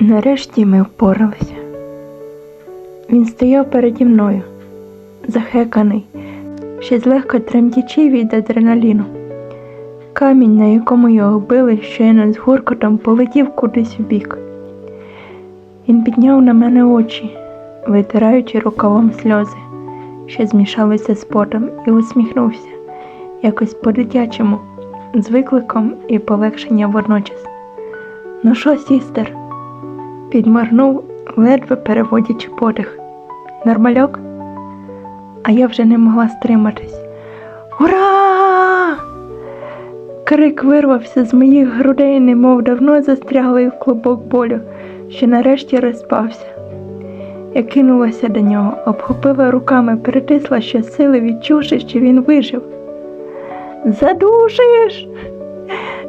Нарешті ми впоралися. Він стояв переді мною, захеканий, ще злегка тремтячи від адреналіну. Камінь, на якому його били, щойно з гуркотом полетів кудись у бік. Він підняв на мене очі, витираючи рукавом сльози, що змішалися з потом, і усміхнувся, якось по-дитячому, з викликом і полегшенням водночас. Ну що, сістер? Підморгнув, ледве переводячи подих. Нормальок? А я вже не могла стриматись. Ура! Крик вирвався з моїх грудей, немов давно застряглий в клубок болю, що нарешті розпався. Я кинулася до нього, обхопила руками, притисла щосили, відчувши, що він вижив. Задушиш!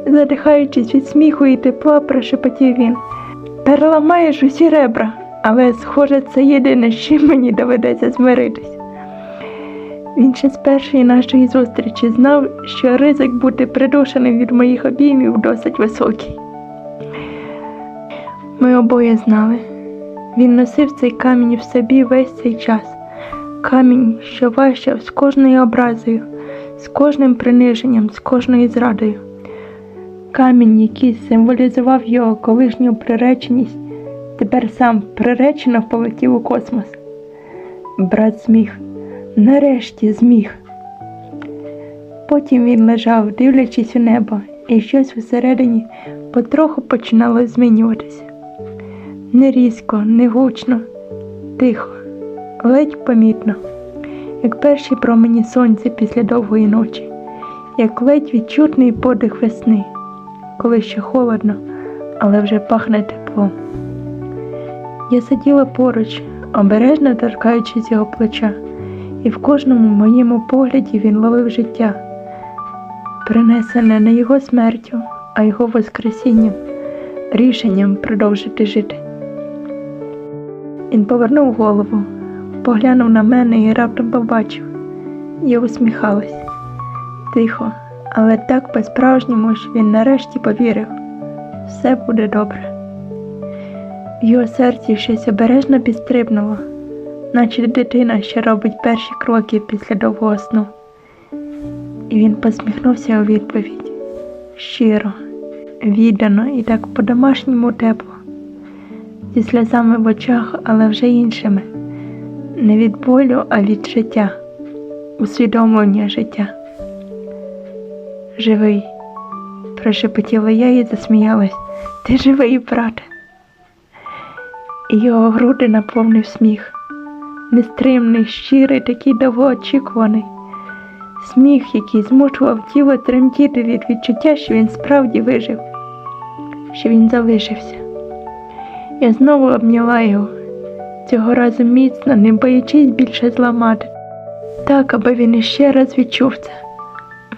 задихаючись від сміху і тепла, прошепотів він. Переламаєш усі ребра, але, схоже, це єдине, з чим мені доведеться змиритись. Він ще з першої нашої зустрічі знав, що ризик бути придушеним від моїх обіймів досить високий. Ми обоє знали. Він носив цей камінь в собі весь цей час. Камінь, що важчав з кожною образою, з кожним приниженням, з кожною зрадою. Камінь, який символізував його колишню приреченість, тепер сам приречено полетів у космос. Брат зміг, нарешті зміг. Потім він лежав, дивлячись у небо, і щось всередині потроху починало змінюватися. Не різко, не гучно, тихо, ледь помітно, як перші промені сонця після довгої ночі, як ледь відчутний подих весни, коли ще холодно, але вже пахне теплом. Я сиділа поруч, обережно торкаючись його плеча, і в кожному моєму погляді він ловив життя, принесене не його смертю, а його воскресінням, рішенням продовжити жити. Він повернув голову, поглянув на мене і раптом побачив. Я усміхалась. Тихо, але так по-справжньому, що він нарешті повірив. Все буде добре. В його серці щось обережно підстрибнуло, наче дитина, що робить перші кроки після довгого сну. І він посміхнувся у відповідь щиро, віддано і так по-домашньому тепло зі сльозами в очах, але вже іншими, не від болю, а від життя, усвідомлення життя. Живий, прошепотіла я і засміялась. Ти живий, брате. Його груди наповнив сміх, нестримний, щирий, такий довгоочікуваний. Сміх, який змушував тіло тремтіти від відчуття, що він справді вижив, що він залишився. Я знову обняла його, цього разу міцно, не боячись більше зламати, так, аби він іще раз відчув це.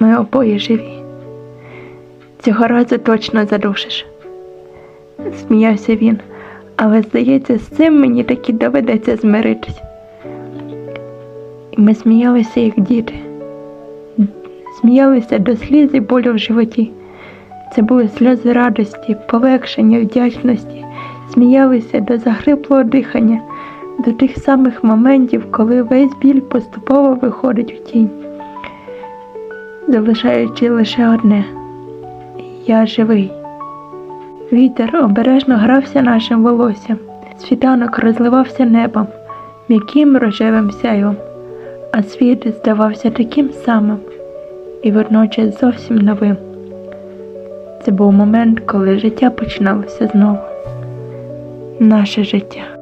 Ми обоє живі. Цього разу точно задушиш. Сміявся він, але, здається, з цим мені таки доведеться змиритись. І ми сміялися, як діти, сміялися до сліз і болю в животі. Це були сльози радості, полегшення, вдячності сміялися до захриплого дихання, до тих самих моментів, коли весь біль поступово виходить в тінь, залишаючи лише одне я живий. Вітер обережно грався нашим волоссям, світанок розливався небом, м'яким рожевим сяйвом, а світ здавався таким самим і водночас зовсім новим. Це був момент, коли життя починалося знову наше життя.